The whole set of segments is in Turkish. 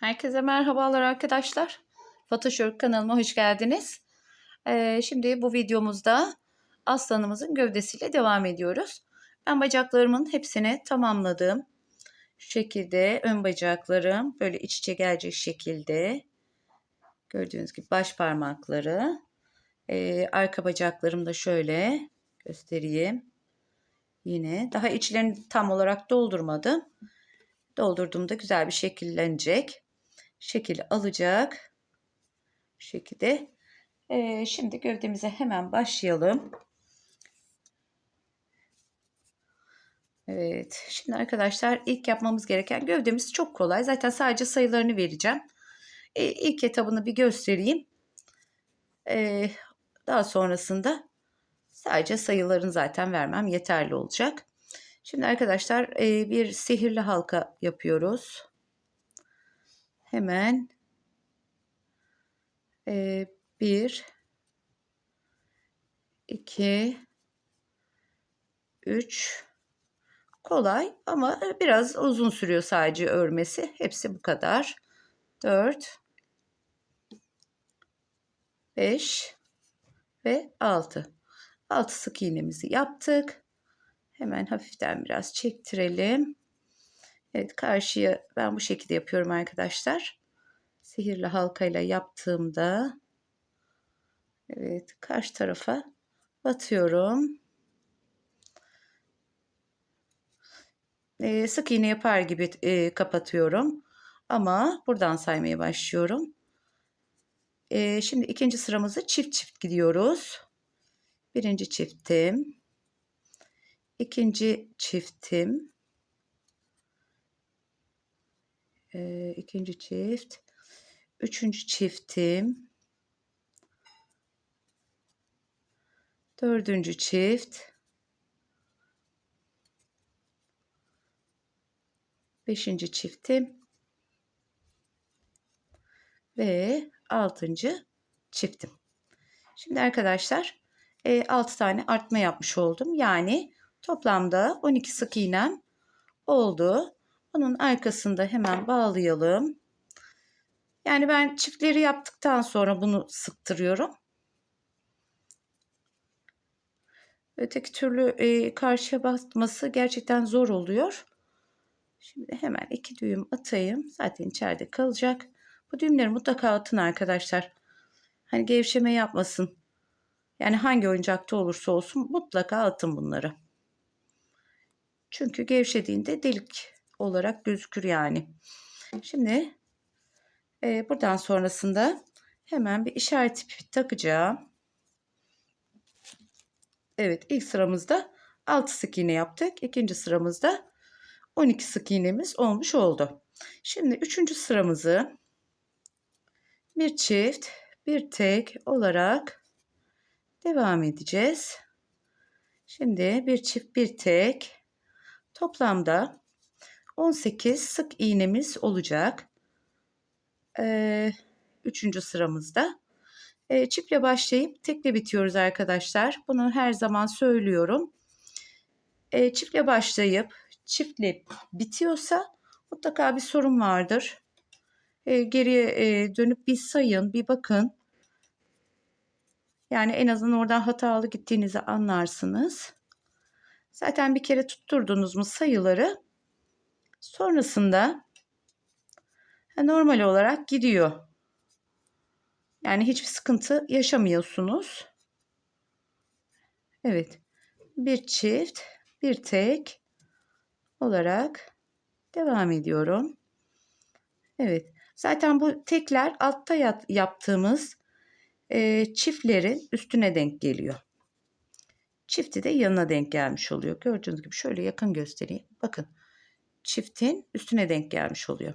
Herkese merhabalar arkadaşlar. Photoshop kanalıma hoş geldiniz. Ee, şimdi bu videomuzda aslanımızın gövdesiyle devam ediyoruz. Ben bacaklarımın hepsini tamamladım. Şu şekilde ön bacaklarım böyle iç içe gelecek şekilde. Gördüğünüz gibi baş parmakları. Ee, arka bacaklarım da şöyle göstereyim. Yine daha içlerini tam olarak doldurmadım. Doldurduğumda güzel bir şekillenecek. Şekil alacak. Bu şekilde. Ee, şimdi gövdemize hemen başlayalım. Evet. Şimdi arkadaşlar ilk yapmamız gereken gövdemiz çok kolay. Zaten sadece sayılarını vereceğim. Ee, ilk etabını bir göstereyim. Ee, daha sonrasında sadece sayılarını zaten vermem yeterli olacak. Şimdi arkadaşlar bir sihirli halka yapıyoruz. Hemen bir, iki, üç, kolay ama biraz uzun sürüyor sadece örmesi. Hepsi bu kadar. Dört, beş ve altı. Altı sık iğnemizi yaptık. Hemen hafiften biraz çektirelim. Evet karşıya ben bu şekilde yapıyorum arkadaşlar. Sihirli halkayla yaptığımda evet karşı tarafa batıyorum. Ee, sık iğne yapar gibi e, kapatıyorum. Ama buradan saymaya başlıyorum. Ee, şimdi ikinci sıramızı çift çift gidiyoruz. Birinci çiftim ikinci çiftim e, ikinci çift üçüncü çiftim dördüncü çift beşinci çiftim ve altıncı çiftim. Şimdi arkadaşlar e, 6 tane artma yapmış oldum. Yani Toplamda 12 sık iğnem oldu. Onun arkasında hemen bağlayalım. Yani ben çiftleri yaptıktan sonra bunu sıktırıyorum. Öteki türlü e, karşıya basması gerçekten zor oluyor. Şimdi hemen iki düğüm atayım. Zaten içeride kalacak. Bu düğümleri mutlaka atın arkadaşlar. Hani gevşeme yapmasın. Yani hangi oyuncakta olursa olsun mutlaka atın bunları. Çünkü gevşediğinde delik olarak gözükür yani. Şimdi e, buradan sonrasında hemen bir işaret ipi takacağım. Evet ilk sıramızda 6 sık iğne yaptık. İkinci sıramızda 12 sık iğnemiz olmuş oldu. Şimdi üçüncü sıramızı bir çift bir tek olarak devam edeceğiz. Şimdi bir çift bir tek Toplamda 18 sık iğnemiz olacak. Ee, üçüncü sıramızda. Ee, çiftle başlayıp tekle bitiyoruz arkadaşlar. Bunu her zaman söylüyorum. Ee, çiftle başlayıp çiftle bitiyorsa mutlaka bir sorun vardır. Ee, geriye e, dönüp bir sayın, bir bakın. Yani en azından oradan hatalı gittiğinizi anlarsınız. Zaten bir kere tutturdunuz mu sayıları sonrasında normal olarak gidiyor. Yani hiçbir sıkıntı yaşamıyorsunuz. Evet. Bir çift, bir tek olarak devam ediyorum. Evet. Zaten bu tekler altta yaptığımız e, çiftlerin üstüne denk geliyor. Çifti de yanına denk gelmiş oluyor. Gördüğünüz gibi şöyle yakın göstereyim. Bakın çiftin üstüne denk gelmiş oluyor.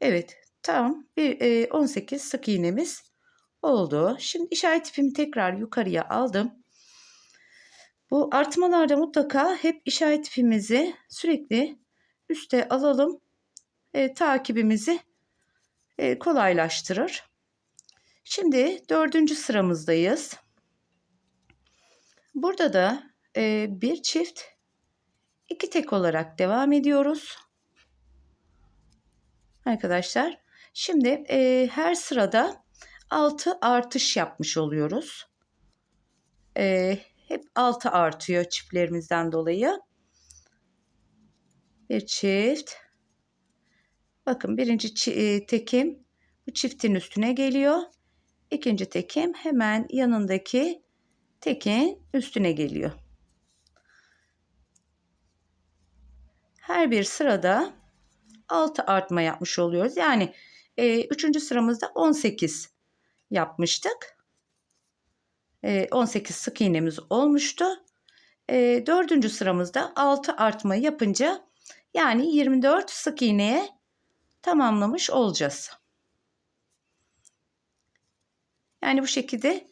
Evet tam bir, e, 18 sık iğnemiz oldu. Şimdi işaret ipimi tekrar yukarıya aldım. Bu artmalarda mutlaka hep işaret ipimizi sürekli üste alalım. E, takibimizi e, kolaylaştırır. Şimdi dördüncü sıramızdayız. Burada da e, bir çift iki tek olarak devam ediyoruz. Arkadaşlar Şimdi e, her sırada 6 artış yapmış oluyoruz. E, hep 6 artıyor çiftlerimizden dolayı. Bir çift. Bakın birinci e, tekim bu çiftin üstüne geliyor. İkinci tekim hemen yanındaki tekin üstüne geliyor. Her bir sırada 6 artma yapmış oluyoruz. Yani e, üçüncü sıramızda 18 yapmıştık. E, 18 sık iğnemiz olmuştu. E, dördüncü sıramızda 6 artma yapınca yani 24 sık iğneye tamamlamış olacağız. Yani bu şekilde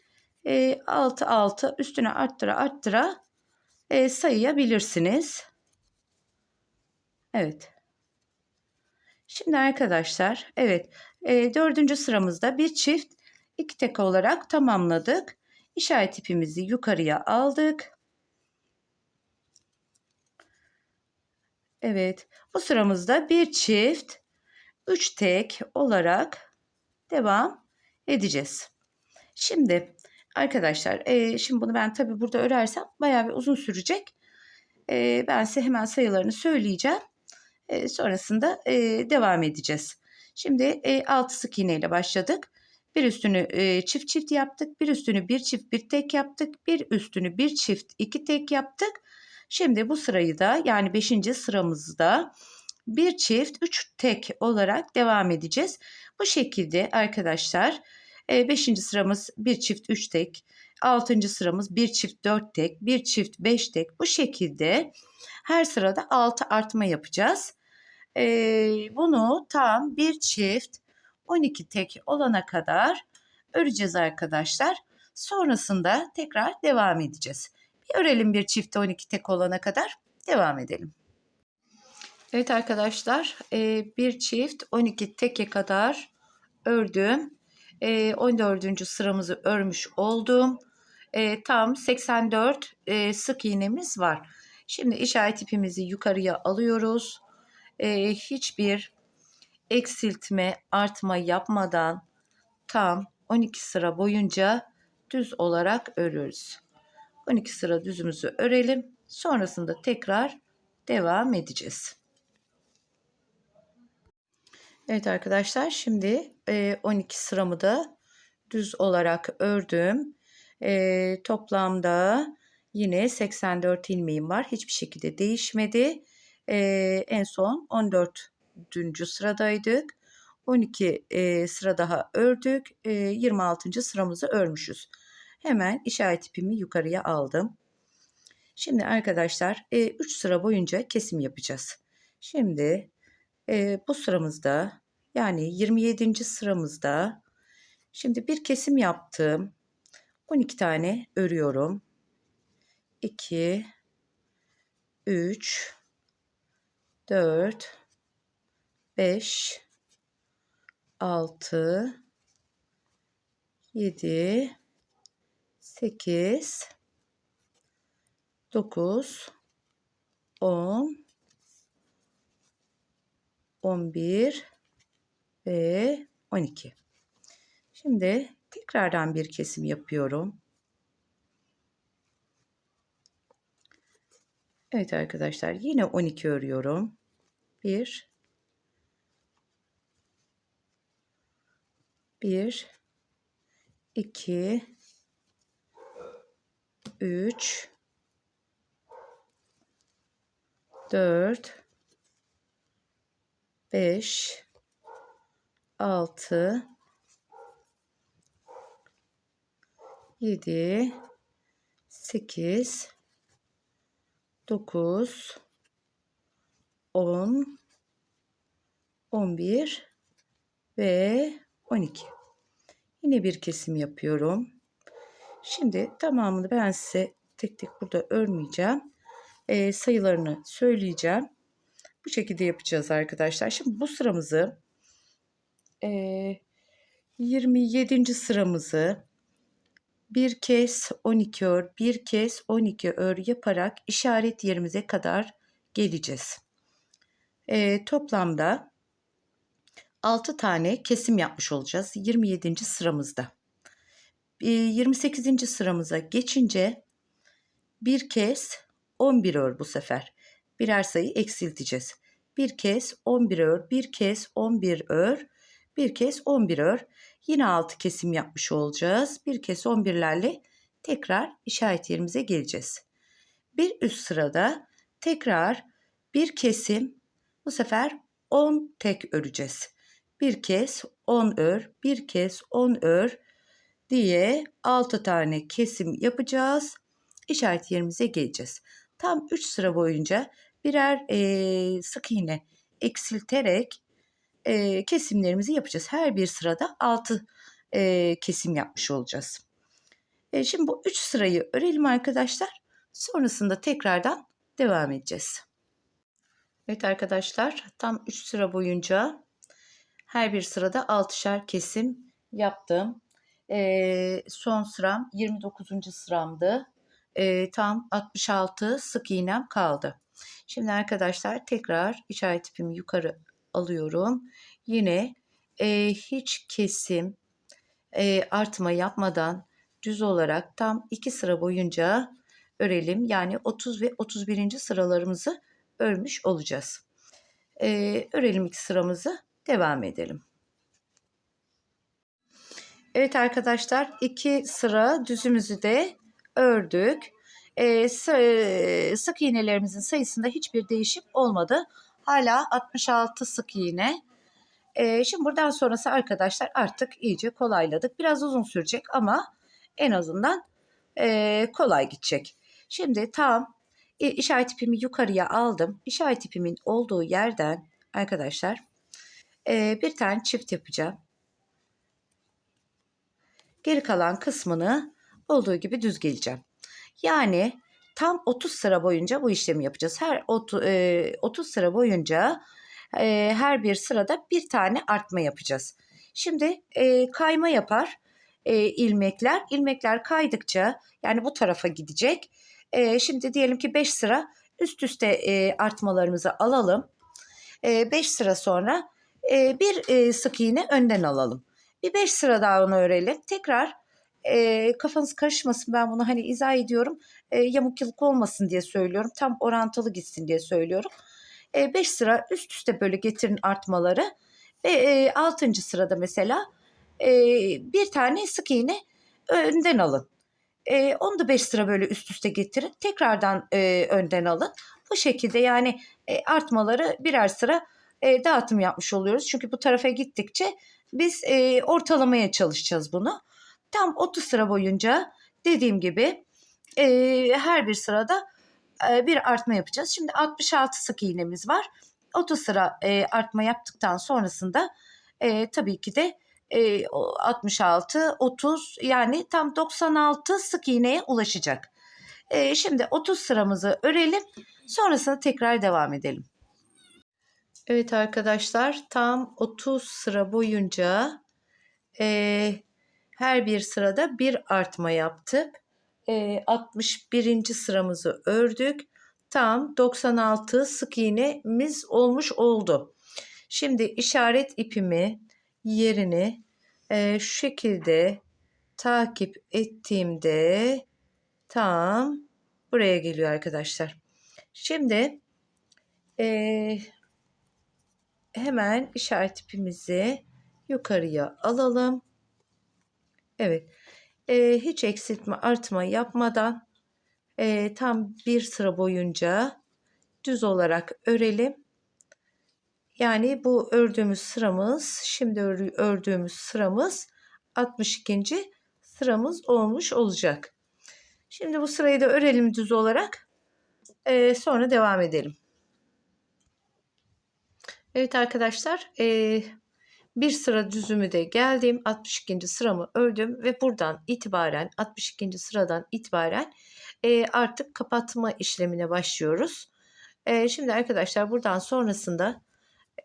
e, 6 6 üstüne arttıra arttıra e, sayabilirsiniz. Evet. Şimdi arkadaşlar evet e, dördüncü sıramızda bir çift iki tek olarak tamamladık. İşaret ipimizi yukarıya aldık. Evet bu sıramızda bir çift üç tek olarak devam edeceğiz. Şimdi arkadaşlar e, şimdi bunu ben tabi burada örersem bayağı bir uzun sürecek. E, ben size hemen sayılarını söyleyeceğim. Sonrasında devam edeceğiz. Şimdi e, 6 sık iğne ile başladık. Bir üstünü çift çift yaptık. Bir üstünü bir çift bir tek yaptık. Bir üstünü bir çift iki tek yaptık. Şimdi bu sırayı da yani 5. sıramızda bir çift 3 tek olarak devam edeceğiz. Bu şekilde arkadaşlar 5. sıramız bir çift 3 tek. 6. sıramız bir çift 4 tek, bir çift 5 tek. Bu şekilde her sırada 6 artma yapacağız. Ee, bunu tam bir çift 12 tek olana kadar öreceğiz arkadaşlar. Sonrasında tekrar devam edeceğiz. Bir örelim bir çift 12 tek olana kadar devam edelim. Evet arkadaşlar bir çift 12 teke kadar ördüm. 14. sıramızı örmüş oldum. Tam 84 sık iğnemiz var. Şimdi işaret ipimizi yukarıya alıyoruz e, hiçbir eksiltme, artma yapmadan tam 12 sıra boyunca düz olarak örüyoruz. 12 sıra düzümüzü örelim. Sonrasında tekrar devam edeceğiz. Evet arkadaşlar şimdi 12 sıramı da düz olarak ördüm. E, toplamda yine 84 ilmeğim var. Hiçbir şekilde değişmedi e, en son 14. sıradaydık. 12 e, sıra daha ördük. E, 26. sıramızı örmüşüz. Hemen işaret ipimi yukarıya aldım. Şimdi arkadaşlar e, 3 sıra boyunca kesim yapacağız. Şimdi e, bu sıramızda yani 27. sıramızda şimdi bir kesim yaptım. 12 tane örüyorum. 2 3 4 5 6 7 8 9 10 11 ve 12. Şimdi tekrardan bir kesim yapıyorum. Evet arkadaşlar yine 12 örüyorum. 1 1 2 3 4 5 6 7 8 9 10 11 ve 12. Yine bir kesim yapıyorum. Şimdi tamamını ben size tek tek burada örmeyeceğim. E, sayılarını söyleyeceğim. Bu şekilde yapacağız arkadaşlar. Şimdi bu sıramızı e, 27. sıramızı bir kez 12 ör, bir kez 12 ör yaparak işaret yerimize kadar geleceğiz. E, toplamda 6 tane kesim yapmış olacağız 27. sıramızda. Ee, 28. sıramıza geçince bir kez 11 ör bu sefer. Birer sayı eksilteceğiz. Bir kez 11 ör, bir kez 11 ör, bir kez 11 ör. Yine 6 kesim yapmış olacağız. Bir kez 11'lerle tekrar işaret yerimize geleceğiz. Bir üst sırada tekrar bir kesim bu sefer 10 tek öreceğiz. Bir kez 10 ör, bir kez 10 ör diye 6 tane kesim yapacağız. İşaret yerimize geleceğiz. Tam 3 sıra boyunca birer e, sık iğne eksilterek e, kesimlerimizi yapacağız. Her bir sırada 6 e, kesim yapmış olacağız. E, şimdi bu 3 sırayı örelim arkadaşlar. Sonrasında tekrardan devam edeceğiz. Evet arkadaşlar tam 3 sıra boyunca her bir sırada 6'şer kesim yaptım. E, son sıram 29. sıramdı. E, tam 66 sık iğnem kaldı. Şimdi arkadaşlar tekrar işaret ipimi yukarı alıyorum. Yine e, hiç kesim e, artma yapmadan düz olarak tam 2 sıra boyunca örelim. Yani 30 ve 31. sıralarımızı örmüş olacağız. E, örelim iki sıramızı devam edelim. Evet arkadaşlar iki sıra düzümüzü de ördük. Ee, sık iğnelerimizin sayısında hiçbir değişim olmadı. Hala 66 sık iğne. Ee, şimdi buradan sonrası arkadaşlar artık iyice kolayladık. Biraz uzun sürecek ama en azından e, kolay gidecek. Şimdi tam işaret ipimi yukarıya aldım. İşaret ipimin olduğu yerden arkadaşlar e, bir tane çift yapacağım. Geri kalan kısmını olduğu gibi düz geleceğim. Yani tam 30 sıra boyunca bu işlemi yapacağız. Her 30, e, 30 sıra boyunca e, her bir sırada bir tane artma yapacağız. Şimdi e, kayma yapar e, ilmekler. İlmekler kaydıkça yani bu tarafa gidecek. E, şimdi diyelim ki 5 sıra üst üste e, artmalarımızı alalım. 5 e, sıra sonra e, bir e, sık iğne önden alalım. Bir 5 sıra daha onu örelim. Tekrar e, kafanız karışmasın ben bunu hani izah ediyorum. E, yamuk yılık olmasın diye söylüyorum. Tam orantılı gitsin diye söylüyorum. 5 e, sıra üst üste böyle getirin artmaları. Ve e, 6. sırada mesela e, bir tane sık iğne önden alın. E, onu da 5 sıra böyle üst üste getirin. Tekrardan e, önden alın. Bu şekilde yani e, artmaları birer sıra e, dağıtım yapmış oluyoruz. Çünkü bu tarafa gittikçe biz e, ortalamaya çalışacağız bunu. Tam 30 sıra boyunca dediğim gibi e, her bir sırada e, bir artma yapacağız. Şimdi 66 sık iğnemiz var. 30 sıra e, artma yaptıktan sonrasında e, tabii ki de e, 66, 30 yani tam 96 sık iğneye ulaşacak. E, şimdi 30 sıramızı örelim. Sonrasında tekrar devam edelim. Evet arkadaşlar tam 30 sıra boyunca e, her bir sırada bir artma yaptık. E, 61. sıramızı ördük. Tam 96 sık iğnemiz olmuş oldu. Şimdi işaret ipimi yerini e, şu şekilde takip ettiğimde tam buraya geliyor arkadaşlar. Şimdi e, hemen işaret ipimizi yukarıya alalım. Evet. E, hiç eksiltme artma yapmadan e, tam bir sıra boyunca düz olarak örelim. Yani bu ördüğümüz sıramız, şimdi ördüğümüz sıramız 62. sıramız olmuş olacak. Şimdi bu sırayı da örelim düz olarak. Ee, sonra devam edelim. Evet arkadaşlar e, bir sıra düzümü de geldim. 62. sıramı ördüm ve buradan itibaren 62. sıradan itibaren e, artık kapatma işlemine başlıyoruz. E, şimdi arkadaşlar buradan sonrasında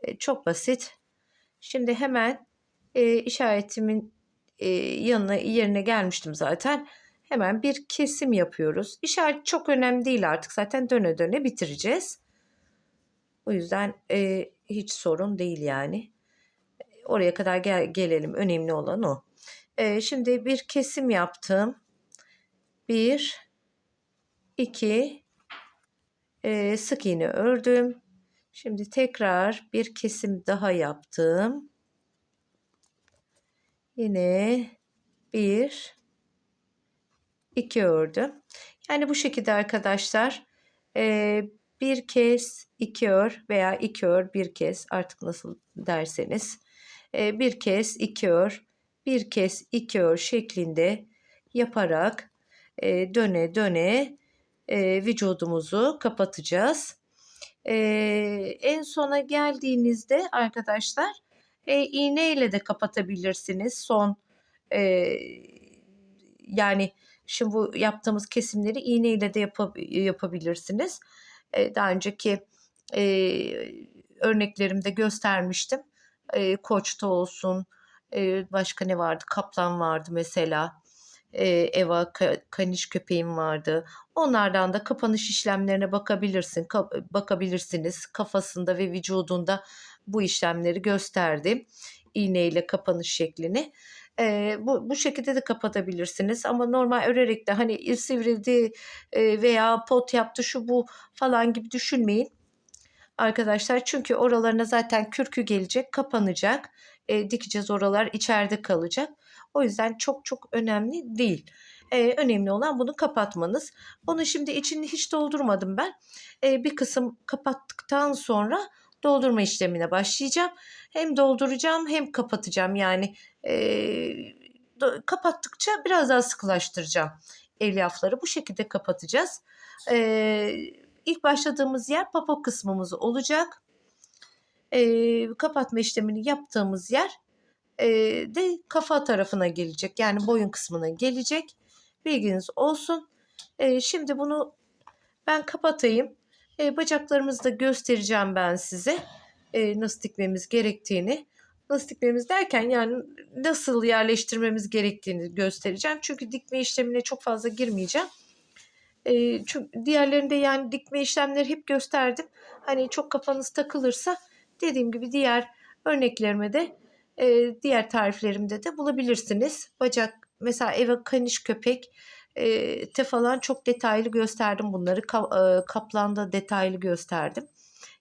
e, çok basit. Şimdi hemen e, işaretimin e, yanına yerine gelmiştim zaten. Hemen bir kesim yapıyoruz. İşaret çok önemli değil artık zaten döne döne bitireceğiz. O yüzden e, hiç sorun değil yani. oraya kadar gel, gelelim. Önemli olan o. E, şimdi bir kesim yaptım. Bir, iki, e, sık iğne ördüm. Şimdi tekrar bir kesim daha yaptım. Yine bir, iki ördüm. Yani bu şekilde arkadaşlar e, bir kez iki ör veya iki ör bir kez artık nasıl derseniz e, bir kez iki ör bir kez iki ör şeklinde yaparak e, döne döne vücudumuzu kapatacağız. E, en sona geldiğinizde arkadaşlar e, iğne ile de kapatabilirsiniz. Son e, yani şimdi bu yaptığımız kesimleri iğne ile de yap yapabilirsiniz. E, daha önceki e, örneklerimde göstermiştim. E, koçta olsun, e, başka ne vardı? Kaplan vardı mesela. Eva kaniş köpeğim vardı. Onlardan da kapanış işlemlerine bakabilirsin, ka bakabilirsiniz. Kafasında ve vücudunda bu işlemleri gösterdim. İğneyle kapanış şeklini. E, bu, bu şekilde de kapatabilirsiniz ama normal örerek de hani sivrildi e, veya pot yaptı şu bu falan gibi düşünmeyin arkadaşlar. Çünkü oralarına zaten kürkü gelecek kapanacak e, dikeceğiz oralar içeride kalacak. O yüzden çok çok önemli değil. Ee, önemli olan bunu kapatmanız. Bunu şimdi içini hiç doldurmadım ben. Ee, bir kısım kapattıktan sonra doldurma işlemine başlayacağım. Hem dolduracağım hem kapatacağım. Yani e, do, kapattıkça biraz daha sıkılaştıracağım elyafları. Bu şekilde kapatacağız. Ee, ilk başladığımız yer popo kısmımız olacak. Ee, kapatma işlemini yaptığımız yer e, de kafa tarafına gelecek. Yani boyun kısmına gelecek. Bilginiz olsun. E, şimdi bunu ben kapatayım. E, bacaklarımızı da göstereceğim ben size. E, nasıl dikmemiz gerektiğini. Nasıl dikmemiz derken yani nasıl yerleştirmemiz gerektiğini göstereceğim. Çünkü dikme işlemine çok fazla girmeyeceğim. E, çünkü diğerlerinde yani dikme işlemleri hep gösterdim. Hani çok kafanız takılırsa dediğim gibi diğer örneklerime de e, diğer tariflerimde de bulabilirsiniz. Bacak mesela eve kaniş köpek e, te falan çok detaylı gösterdim bunları. Ka, e, kaplanda detaylı gösterdim.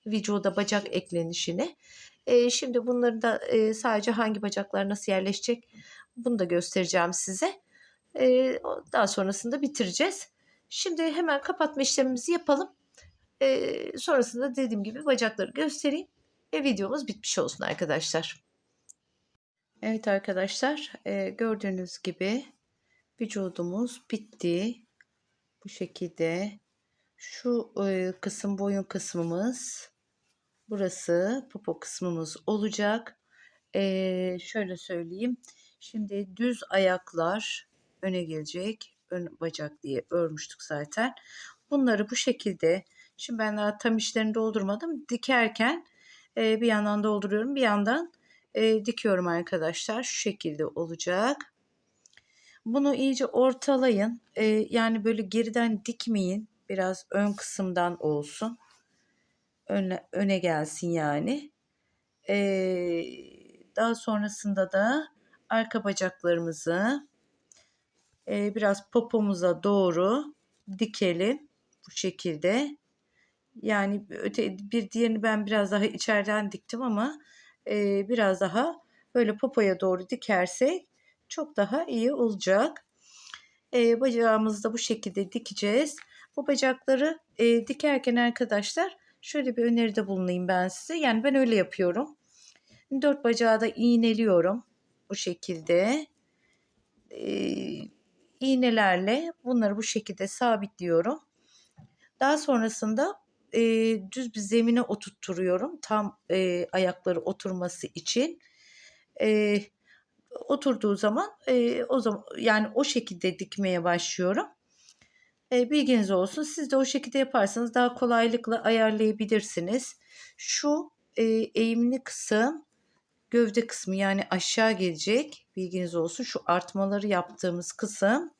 Vücuda bacak eklenişini. E, şimdi bunları da e, sadece hangi bacaklar nasıl yerleşecek bunu da göstereceğim size. E, daha sonrasında bitireceğiz. Şimdi hemen kapatma işlemimizi yapalım. E, sonrasında dediğim gibi bacakları göstereyim ve videomuz bitmiş olsun arkadaşlar. Evet arkadaşlar e, gördüğünüz gibi vücudumuz bitti. Bu şekilde şu e, kısım boyun kısmımız burası popo kısmımız olacak. E, şöyle söyleyeyim. Şimdi düz ayaklar öne gelecek. Ön bacak diye örmüştük zaten. Bunları bu şekilde şimdi ben daha tam işlerini doldurmadım. Dikerken bir yandan dolduruyorum bir yandan e, dikiyorum arkadaşlar. Şu şekilde olacak. Bunu iyice ortalayın. E, yani böyle geriden dikmeyin. Biraz ön kısımdan olsun. Öne, öne gelsin yani. E, daha sonrasında da arka bacaklarımızı e, biraz popomuza doğru dikelim. Bu şekilde. Yani öte, bir diğerini ben biraz daha içeriden diktim ama e, biraz daha böyle popoya doğru dikersek çok daha iyi olacak. E, bacağımızı da bu şekilde dikeceğiz. Bu bacakları e, dikerken arkadaşlar şöyle bir öneride bulunayım ben size. Yani ben öyle yapıyorum. Dört bacağı da iğneliyorum. Bu şekilde. E, iğnelerle bunları bu şekilde sabitliyorum. Daha sonrasında e, düz bir zemine oturtturuyorum. Tam e, ayakları oturması için. E, oturduğu zaman e, o zaman yani o şekilde dikmeye başlıyorum. E, bilginiz olsun. Siz de o şekilde yaparsanız daha kolaylıkla ayarlayabilirsiniz. Şu e, eğimli kısım gövde kısmı yani aşağı gelecek. Bilginiz olsun. Şu artmaları yaptığımız kısım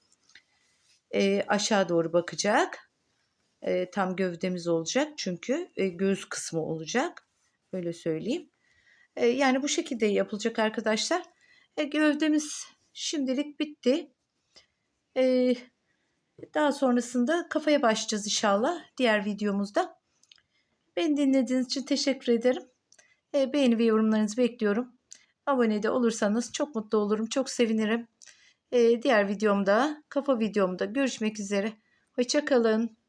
e, aşağı doğru bakacak e, tam gövdemiz olacak çünkü e, göğüs kısmı olacak. Öyle söyleyeyim. E, yani bu şekilde yapılacak arkadaşlar. E, gövdemiz şimdilik bitti. E, daha sonrasında kafaya başlayacağız inşallah diğer videomuzda. Beni dinlediğiniz için teşekkür ederim. E, beğeni ve yorumlarınızı bekliyorum. Abone de olursanız çok mutlu olurum. Çok sevinirim. E, diğer videomda, kafa videomda görüşmek üzere. Hoşçakalın.